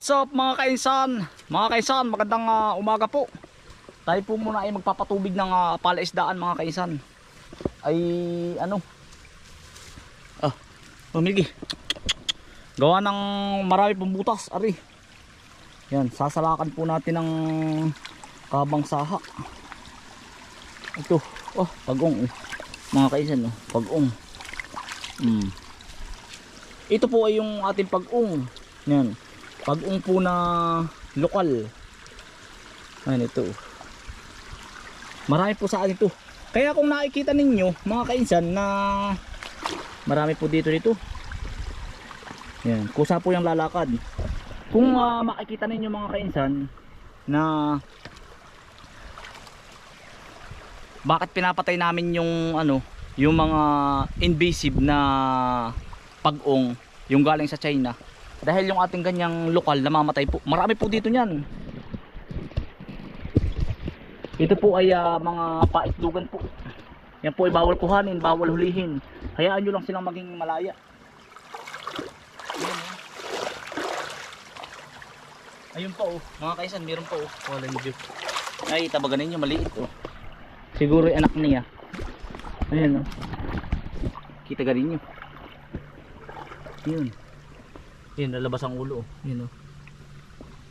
What's up mga kainsan? Mga kainsan, magandang ah, umaga po. Tayo po muna ay magpapatubig ng uh, palaisdaan mga kainsan. Ay ano? Ah, pumigi. Gawa ng marami pong butas, ari. Yan, sasalakan po natin ng kabang saha. Ito, oh, pagong. oh. Mga kainsan, oh, pagong. Mm. Ito po ay yung ating pag-ung. Yan. Pag-ung po na lokal. Ayan ito. Marami po sa akin ito. Kaya kung nakikita ninyo, mga kainsan, na marami po dito dito. Yan. Kusa po yung lalakad. Kung ah, makikita ninyo mga kainsan, na bakit pinapatay namin yung ano, yung mga invasive na pag-ong, yung galing sa China. Dahil yung ating ganyang lokal namamatay po. Marami po dito niyan. Ito po ay ah, mga paitlugan po. Yan po ay bawal kuhanin, bawal hulihin. Hayaan nyo lang silang maging malaya. Ayun pa oh, mga kaisan, meron pa oh. Walang view. Ay, tabagan ninyo, maliit oh. Siguro ay anak niya. Ayan oh. Kita ka rin nyo. Yun. Yun, lalabas ang ulo. oh. Yun oh.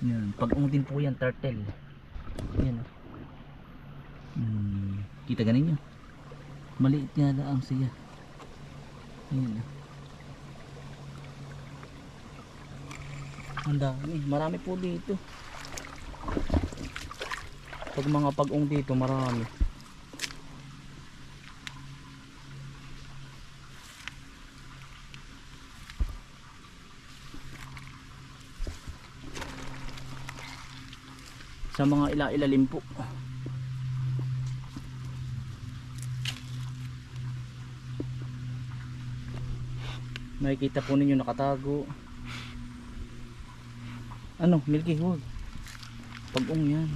Yun, pag-ung din po yan, turtle. Yan oh. Hmm, kita ganin nyo. Maliit nga lang siya. Yan oh. Ang dami, marami po dito. Pag mga pag-ung dito, marami. Sa mga ila-ilalim po. Makikita po ninyo nakatago. Ano, Milky Wood. Pag-ung yan.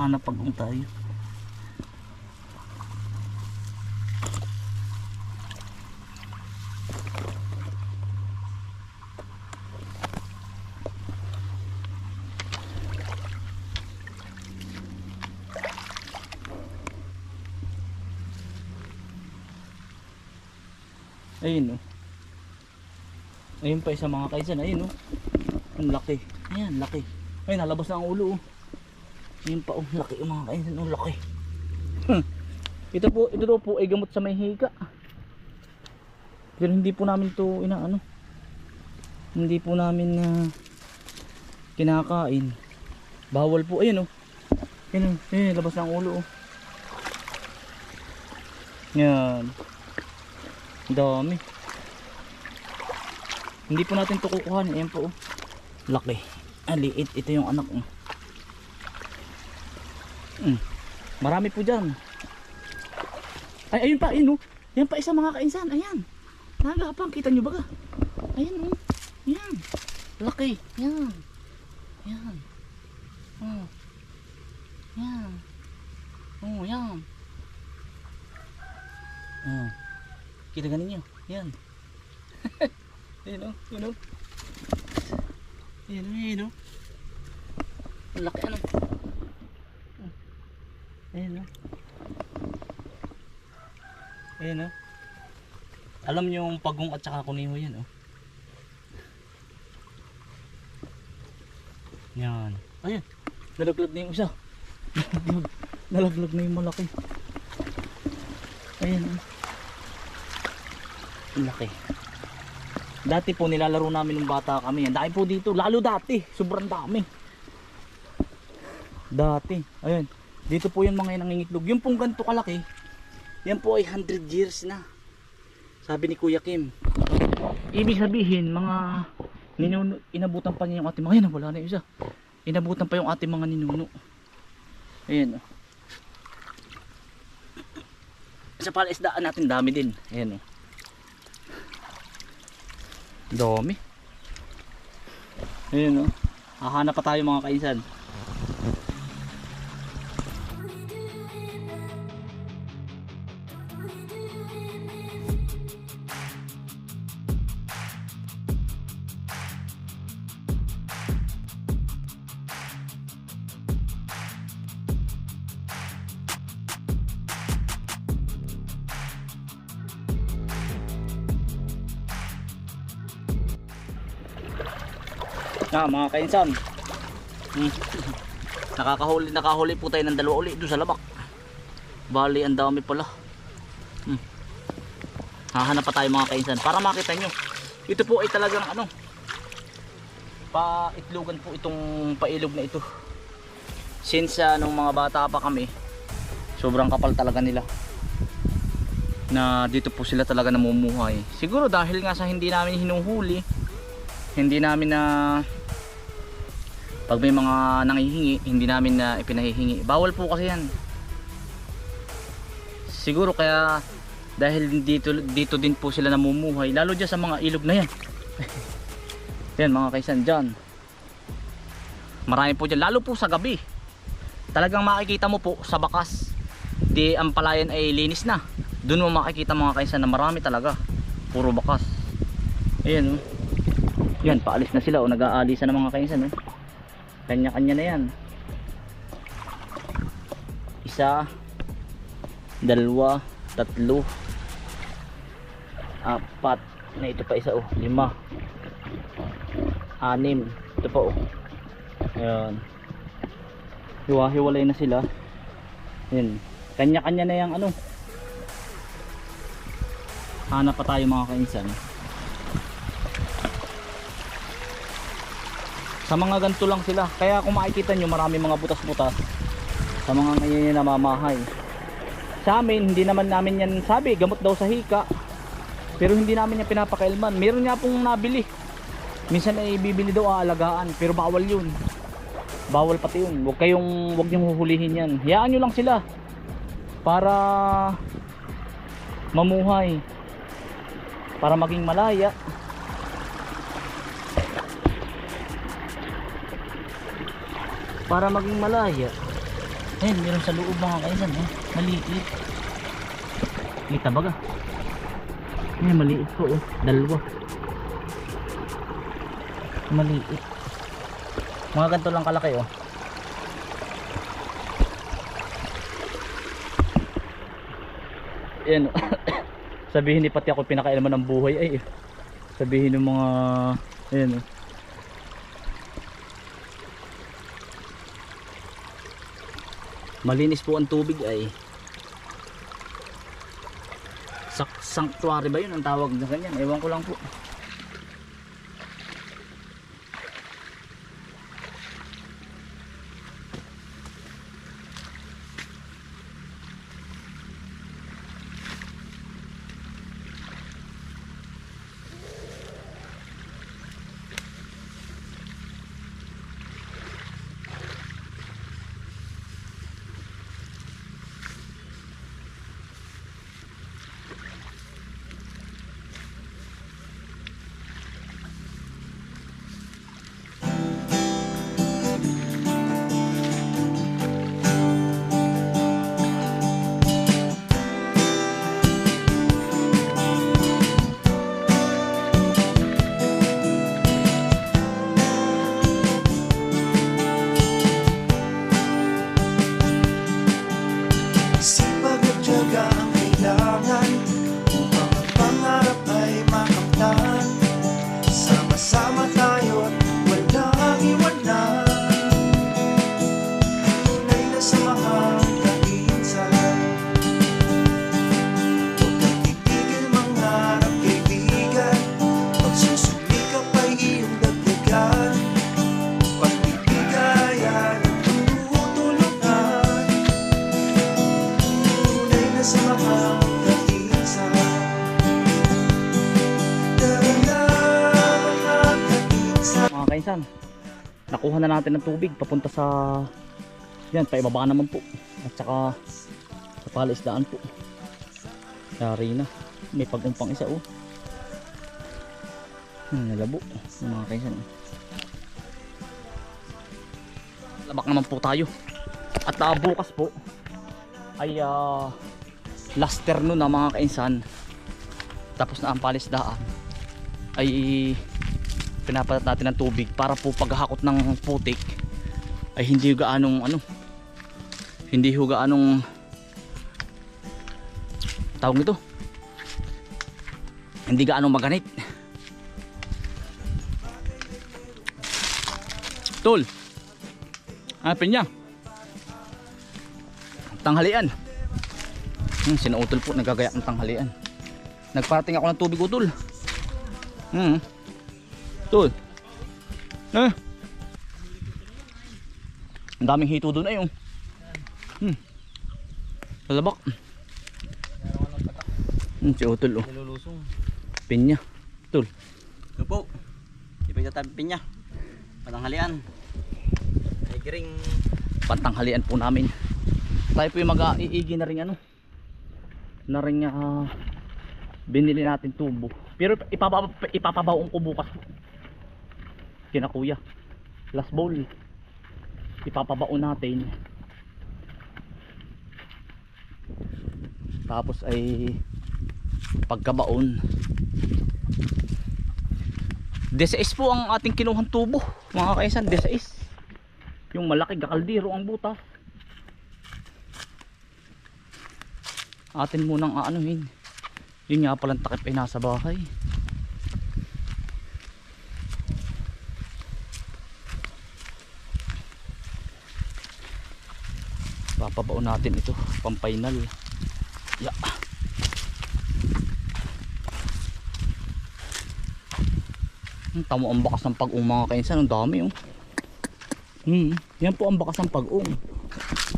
Hanap pag-ung tayo. Ayun oh. Ayun pa isa mga kaisan, ayun oh. Ang laki. Ayan, laki. Ay, nalabas na ang ulo oh. Ayun pa oh, laki yung mga kaisan, oh, laki. Hmm. Ito po, ito daw po ay gamot sa may hika. Pero hindi po namin to inaano. Hindi po namin na kinakain. Bawal po, ayun oh. Ayun, oh. ayun, labas na ang ulo oh. Yan. Dami. Hindi po natin ito kukuhanin. Ayan po. oh. Laki. Ah. Ito yung anak. Oh. Mm. Marami po dyan. Ay, ayun pa. Ayun oh. Yan pa isa mga kainsan. Ayan. Nagapang. Kita nyo ba ka? Ayan oh. Yan. Laki. Yan. Yan. Oh. Yan. Oh, yan. Oh. Kita ganin nyo. Yan. Ayan o. Ayan o. Ayan o. Ayan o. Ang laki ano. Ayan o. Ayan o. Alam nyo yung pagong at saka kuniho yan o. Yan. Ayan. Nalaglag na yung isa. Nalaglag. Na yung malaki. Ayan o. Ang laki. Dati po nilalaro namin ng bata kami. Ang dami po dito. Lalo dati. Sobrang dami. Dati. Ayun. Dito po yung mga nangingitlog. Yung pong ganito kalaki. Yan po ay 100 years na. Sabi ni Kuya Kim. Ibig sabihin mga ninuno, inabutan pa niya yung ating mga yan. Wala na yung isa. Inabutan pa yung ating mga ninuno. Ayan. Sa palaisdaan natin dami din. Ayan oh. Dami. Ayun oh. Hahanap pa tayo mga kainsan. Na mga kainsan. Hmm. Nakakahuli, nakahuli po tayo ng dalawa uli doon sa labak. Bali, ang dami pala. Hmm. Hahanap pa tayo mga kainsan para makita nyo. Ito po ay talagang ano, paitlogan po itong pailog na ito. Since uh, nung mga bata pa kami, sobrang kapal talaga nila. Na dito po sila talaga namumuhay. Siguro dahil nga sa hindi namin hinuhuli, hindi namin na pag may mga nangihingi, hindi namin na ipinahihingi. Bawal po kasi yan. Siguro kaya dahil dito dito din po sila namumuhay, lalo dyan sa mga ilog na yan. yan mga kaisan dyan. Marami po dyan, lalo po sa gabi. Talagang makikita mo po sa bakas. Di ang palayan ay linis na. Doon mo makikita mga kaisan na marami talaga. Puro bakas. Ayan oh. Yan, paalis na sila o nag-aalisa ng mga kaisan oh. Kanya-kanya na yan. Isa, dalawa, tatlo, apat, na ito pa isa oh, lima, anim, ito pa oh. Ayan. Hiwa-hiwalay na sila. Ayan. Kanya-kanya na yung ano. Hanap pa tayo mga kainsan. Sa mga ganito lang sila. Kaya kung makikita nyo marami mga butas-butas sa mga ngayon yung namamahay. Sa amin, hindi naman namin yan sabi, gamot daw sa hika. Pero hindi namin yan pinapakailman. Meron nga pong nabili. Minsan ay bibili daw aalagaan, pero bawal yun. Bawal pati yun. Huwag kayong, huwag niyong huhulihin yan. Hayaan nyo lang sila. Para mamuhay. Para maging malaya. Para maging malaya. Ayun, meron sa loob mga kaisan. Eh. Maliit. Kita baga. Ay, maliit po. Oh. Dalawa. Maliit. Mga ganito lang kalaki oh. Yan. oh. Sabihin ni pati ako pinakailaman ng buhay ay. Sabihin ng mga ayan oh. Malinis po ang tubig ay. Sanctuary ba 'yun ang tawag na kanyan? Ewan ko lang po. Na natin ng tubig papunta sa yan paibaba naman po. At saka sa palaisdaan po. Yari na. May pagumpang isa oh. Hmm, nalabo. Yung mga kainsan labak naman po tayo. At uh, bukas po ay uh, last terno na mga kainsan. Tapos na ang palisdaan. Ay pinapatat natin ng tubig para po paghakot ng putik ay hindi gaanong ano hindi ho gaanong tawag nito hindi gaanong maganit Tol. Hanapin niya. Tanghalian. Hmm, sinuutol po, nagagayak ng tanghalian. Nagparating ako ng tubig utol. Hmm. Tol. Eh. Ang daming hito doon ay oh. Hmm. Lalabak. Hmm, si utol oh. Nilulusong. Pinya. Tol. Ito po. Ipag tabi pinya. Patanghalian. Ay giring. Pantanghalian po namin. Tayo po yung mag-iigi na rin ano. Na rin ah, binili natin tubo. Pero ipapaba, ipapabaon ko bukas. Kina kuya. Last bowl. Ipapabaon natin. Tapos ay pagkabaon. Desais po ang ating kinuhang tubo. Mga kaisan, desais. Yung malaki kakaldiro ang butas. Atin munang aanuhin. Yun nga palang takip ay nasa bahay. Papabaon natin ito, pang final. Yeah. Hmm, Tamo ang bakas ng pag-ung mga kainsan, ang dami oh. Hmm, yan po ang bakas ng pag-ung.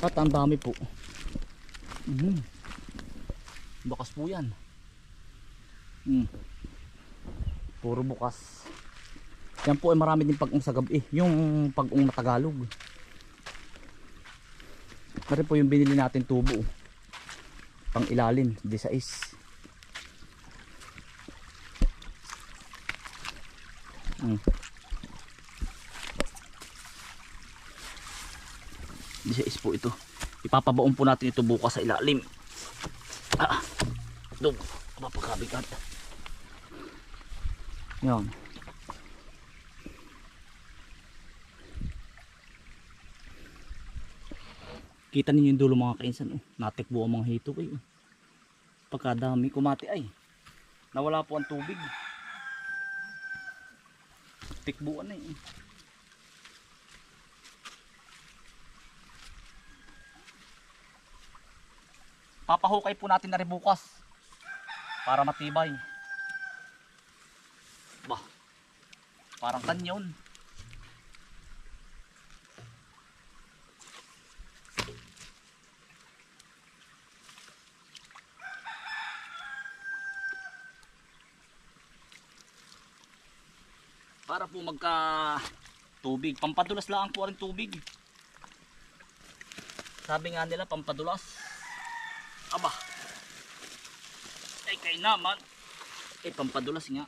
At ang dami po. Mhm. Bakas po yan. Hmm. Puro bukas. Yan po ay marami din pag-ung sa gabi. Yung pag-ung na Tagalog. Kasi po yung binili natin tubo. Pang ilalim, di sa is. Hmm. Di sa is po ito. Ipapabaon po natin ito bukas sa ilalim. Ah, doon. Mapakabigat. Yan. Kita ninyo yung dulo mga kainsan. Oh. Natikbo ang mga hito kayo. Pagkadami kumati ay. Nawala po ang tubig. Tikbuan na eh. Papahukay po natin na rin bukas. Para matibay. Bah. Parang kanyon. Po magka tubig. Pampadulas lang po rin tubig. Sabi nga nila pampadulas. Aba. Ay kay naman. Eh pampadulas nga.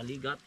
Maligat.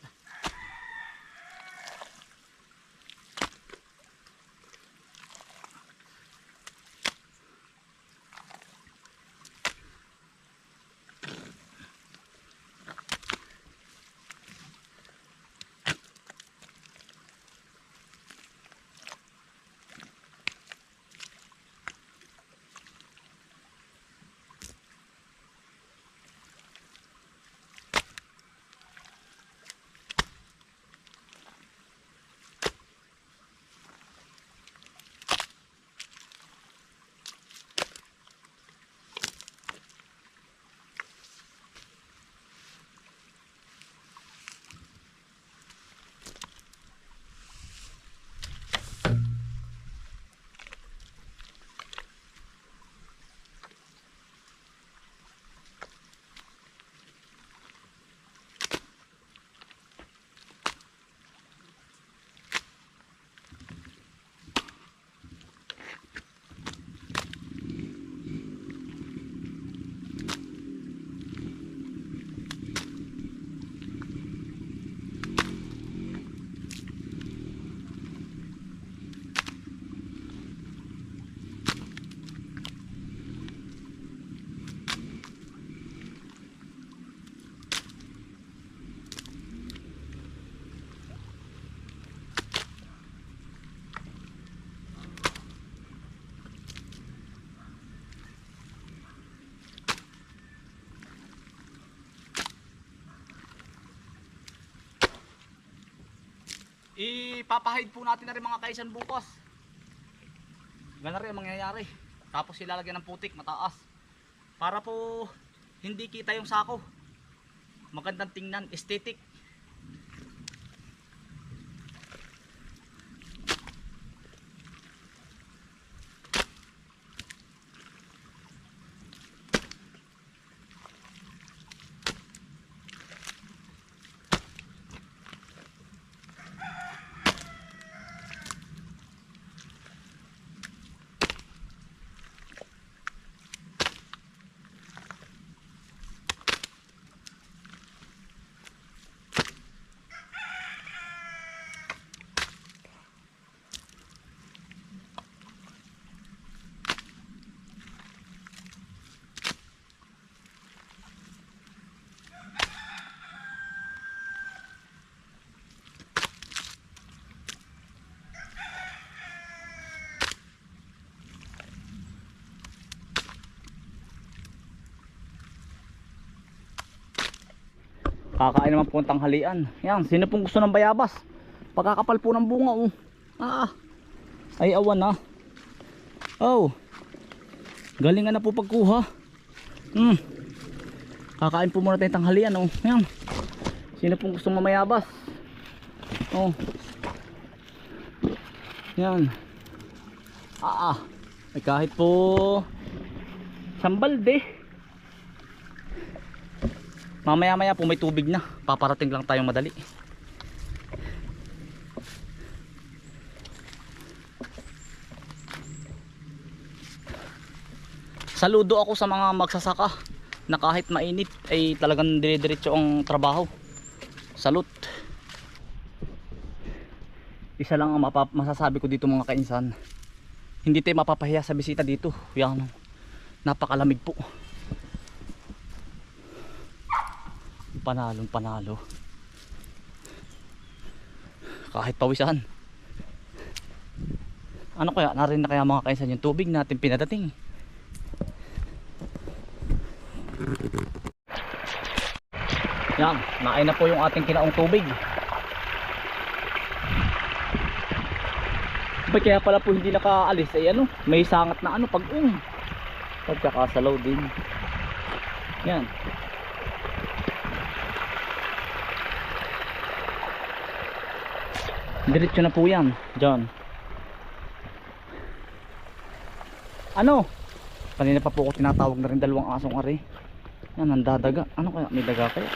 Ipapahid po natin na rin mga kaisan bukas. Ganun rin ang mangyayari. Tapos ilalagyan ng putik mataas. Para po hindi kita yung sako. Magandang tingnan, aesthetic. Kakain naman po ng tanghalian. Yan, sino pong gusto ng bayabas? Pagkakapal po ng bunga oh. Ah. Ay awan na. Oh. Galingan na po pagkuha. Hmm. Kakain po muna tayong tanghalian oh. Yan. Sino pong gusto mamayabas? Oh. Yan. Ah. ah. Ay kahit po sambalde. Mamaya maya po may tubig na. Paparating lang tayong madali. Saludo ako sa mga magsasaka na kahit mainit ay talagang dire-diretso ang trabaho. Salute. Isa lang ang masasabi ko dito mga kainsan. Hindi tayo mapapahiya sa bisita dito. Yan. Napakalamig po. Panalong panalo. Kahit pawisan. Ano kaya? Narin na kaya mga kaisan yung tubig natin pinadating? Yan naay na po yung ating kinaong tubig. Ba't kaya pala po hindi nakaalis ay ano? May sangat na ano pag um pagkakasalaw din. Yan Diretso na po yan, John. Ano? Kanina pa po ako tinatawag na rin dalawang asong ari. Yan, nandadaga. Ano kaya? May daga kaya?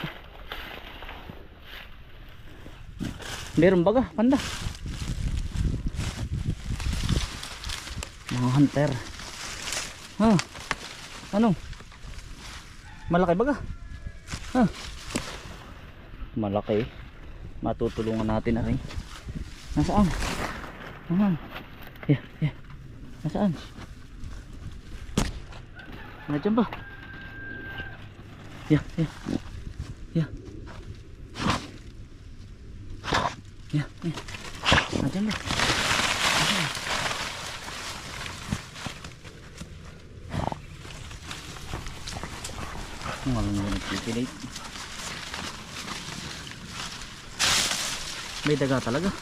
Meron baga, panda. Mga hunter. Ha? Ano? Malaki baga? Ha? Malaki. Matutulungan natin na rin. Nasaan? Nasaan? Yeah, yeah. Nasaan? Nandiyan ba? Yeah, yeah. Yeah. Yeah, yeah. Nandiyan ba? Nasaan? Malunod nagpipilate. May daga talaga.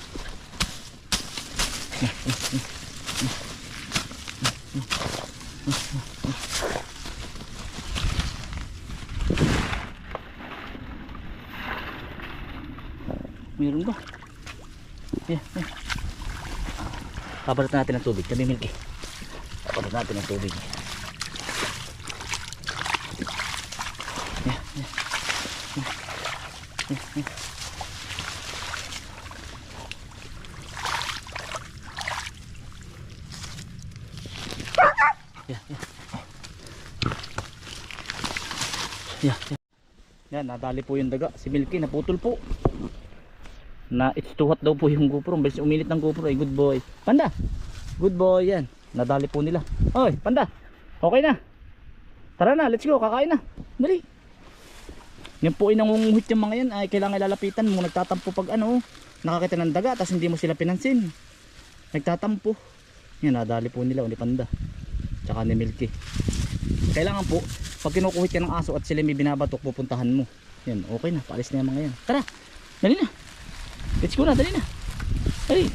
Meron ba? Yeah, yeah. Papalit natin ng tubig. Kami milky. Papalit natin ng tubig. Yeah, yeah. Yeah, yeah, yeah. Yeah, yeah. Yeah, yeah. Yan, nadali po yung daga. Si Milky, naputol po. Na it's hot daw po yung GoPro. Bilis uminit ng GoPro. Ay, good boy. Panda! Good boy yan. Nadali po nila. Oy, Panda! Okay na. Tara na, let's go. Kakain na. Dali. Yan po ay nangunguhit yung mga yan. Ay, kailangan lalapitan mo. Nagtatampo pag ano, nakakita ng daga. Tapos hindi mo sila pinansin. Nagtatampo. Yan, nadali po nila. Ni Panda. Tsaka ni Milky. Kailangan po, pag kinukuhit ka ng aso at sila may binabatok, pupuntahan mo. Yan, okay na. Paalis na yung mga yan. Tara, dali na. Let's go na, dali na. Ay.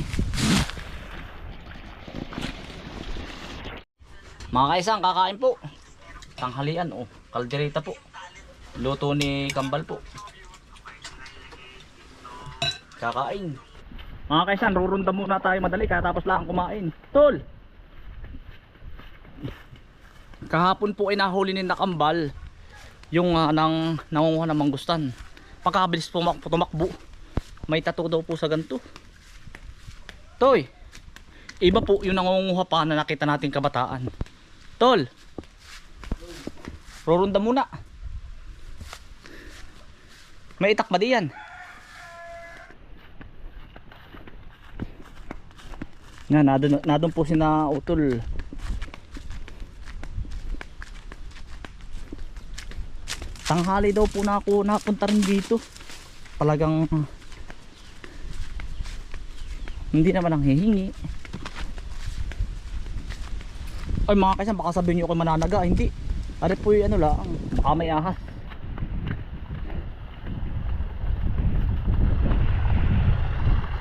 Mga kaisang, kakain po. Tanghalian, oh. Kaldereta po. Luto ni Kambal po. Kakain. Mga kaisan, rurunda muna tayo madali katapos lang kumain. Tol! Kahapon po ay nahuli ni Nakambal yung uh, nang nangunguha ng mangustan. Pagkabilis po mak- tumakbo, may tato daw po sa ganito. Toy, iba po yung nangunguha pa na nakita nating kabataan. Tol, rurunda muna. May itak ba diyan? Nga, nadun, nadun po si na utol. Tanghali daw po na ako napunta rin dito. Talagang hindi naman ang hihingi. Ay mga kaisan, baka sabihin nyo ako mananaga. Hindi. Ari po yung ano lang, baka may ahas.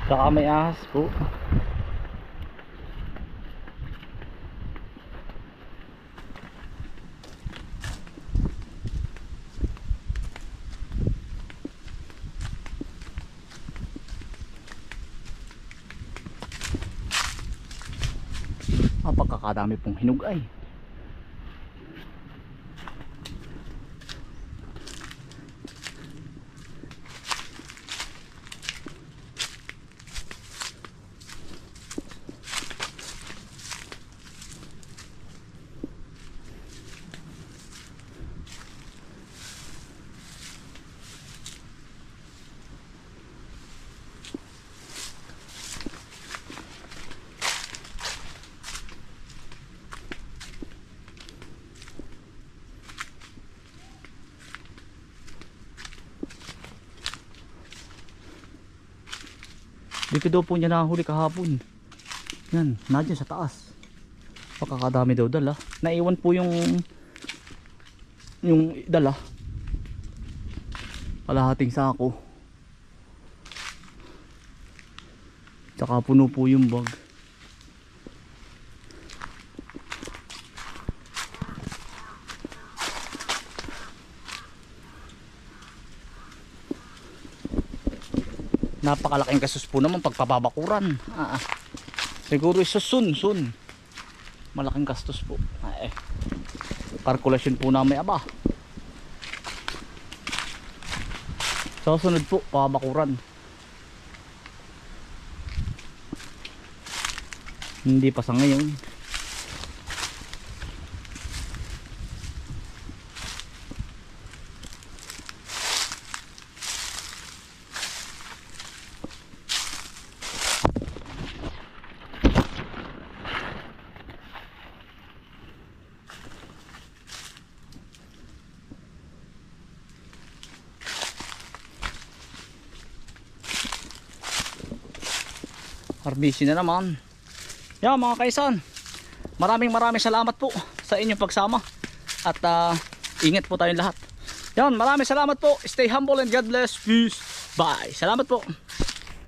Baka may ahas po. Napagkakadami pong hinugay. Dito daw po niya nahuli kahapon. Yan, nandiyan sa taas. Pakakadami daw dala. Naiwan po yung yung dala. Kalahating sako. Tsaka puno po yung bag. Napakalaking kasus po naman pagpapabakuran. Ah, ah. siguro isa sun, sun. Malaking gastos po. Ah, eh. Kalkulasyon po namin aba. Sa sunod po, pabakuran. Hindi pa sa ngayon. Harvesting na naman. Yan mga kaisan. Maraming maraming salamat po sa inyong pagsama. At ah, ingat po tayong lahat. Yan, maraming salamat po. Stay humble and God bless. Peace. Bye. Salamat po.